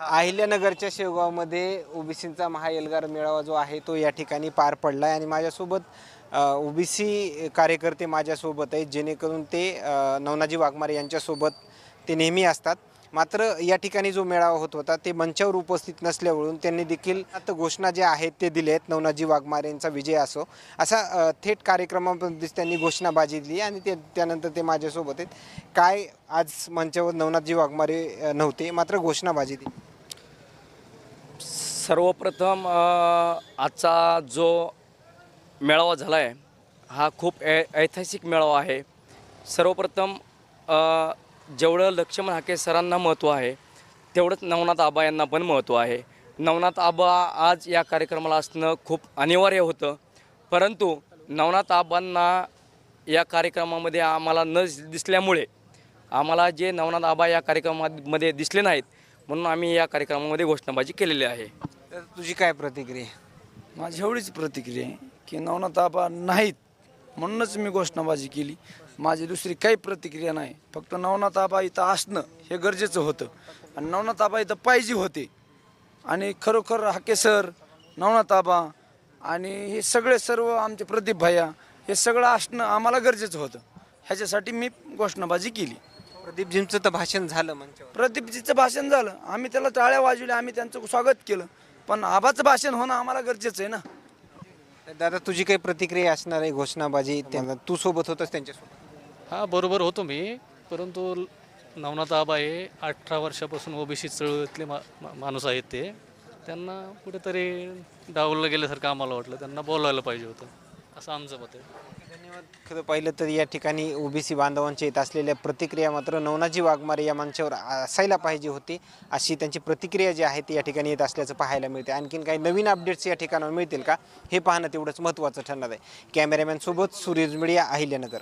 अहिल्यानगरच्या शेवगावमध्ये ओबीसींचा महाएल्गार मेळावा जो आहे तो या ठिकाणी पार पडला आहे आणि माझ्यासोबत ओबीसी कार्यकर्ते माझ्यासोबत आहेत जेणेकरून ते नवनाजी वाघमारे यांच्यासोबत ते नेहमी असतात. मात्र या ठिकाणी जो मेळावा होत होता ते मंचावर उपस्थित नसल्यावरून त्यांनी देखील आता घोषणा ज्या आहेत ते दिले आहेत. नवनाजी वाघमारे यांचा विजय असो असा थेट कार्यक्रमामध्ये त्यांनी घोषणाबाजी दिली आणि ते त्यानंतर ते माझ्यासोबत आहेत. काय आज मंचावर नवनाथजी वाघमारे नव्हते मात्र घोषणाबाजी दिली. सर्वप्रथम आजचा जो मेळावा झाला आहे हा खूप ऐ ऐतिहासिक मेळावा आहे. सर्वप्रथम जेवढं लक्ष्मण हाके सरांना महत्त्व आहे तेवढंच नवनाथ आबा यांना पण महत्त्व आहे. नवनाथ आबा आज या कार्यक्रमाला असणं खूप अनिवार्य होतं. परंतु नवनाथ आबांना या कार्यक्रमामध्ये आम्हाला न दिसल्यामुळे आम्हाला जे नवनाथ आबा या कार्यक्रमामध्ये दिसले नाहीत म्हणून आम्ही या कार्यक्रमामध्ये घोषणाबाजी केलेली आहे. तर तुझी काय प्रतिक्रिया? माझी एवढीच प्रतिक्रिया आहे की नवनाथ आबा नाहीत. म्हणूनच मी घोषणाबाजी केली. माझी दुसरी काही प्रतिक्रिया नाही. फक्त नवनाथ आबा इथं असणं हे गरजेचं होतं. आणि नवनाथ आबा इथं पाहिजे होते. आणि खरोखर हाके सर नवनाथ आबा आणि हे सगळे सर्व आमचे प्रदीप भैया हे सगळं असणं आम्हाला गरजेचं होतं. ह्याच्यासाठी मी घोषणाबाजी केली. प्रदीपजींचं तर भाषण झालं मंचावर प्रदीपजीचं भाषण झालं. आम्ही त्याला टाळ्या वाजवल्या आम्ही त्यांचं स्वागत केलं. पण आबाचं भाषण होणं आम्हाला गरजेचं आहे ना? दादा तुझी काही प्रतिक्रिया असणार आहे घोषणाबाजी त्यांना तू सोबत होतास त्यांच्यासोबत? हा बरोबर होतो मी परंतु नवनाथ आबा हे अठरा वर्षापासून ओबीसी चळवळीतले मा मा- माणूस आहेत ते. त्यांना कुठेतरी डावललं गेल्यासारखं आम्हाला वाटलं त्यांना बोलायला पाहिजे होतं. असं आमचं मत आहे. धन्यवाद. खरं पाहिलं तर या ठिकाणी ओबीसी बांधवांच्या येत असलेल्या प्रतिक्रिया मात्र नवनाजी वाघमारे या मंचावर असायला पाहिजे होती. अशी त्यांची प्रतिक्रिया जी आहे ती या ठिकाणी येत असल्याचं पाहायला मिळते. आणखीन काही नवीन अपडेट्स या ठिकाणावर मिळतील का? हे पाहणं तेवढंच महत्त्वाचं ठरणार आहे. कॅमेरामॅनसोबत सुरेश मीडिया अहिल्यानगर.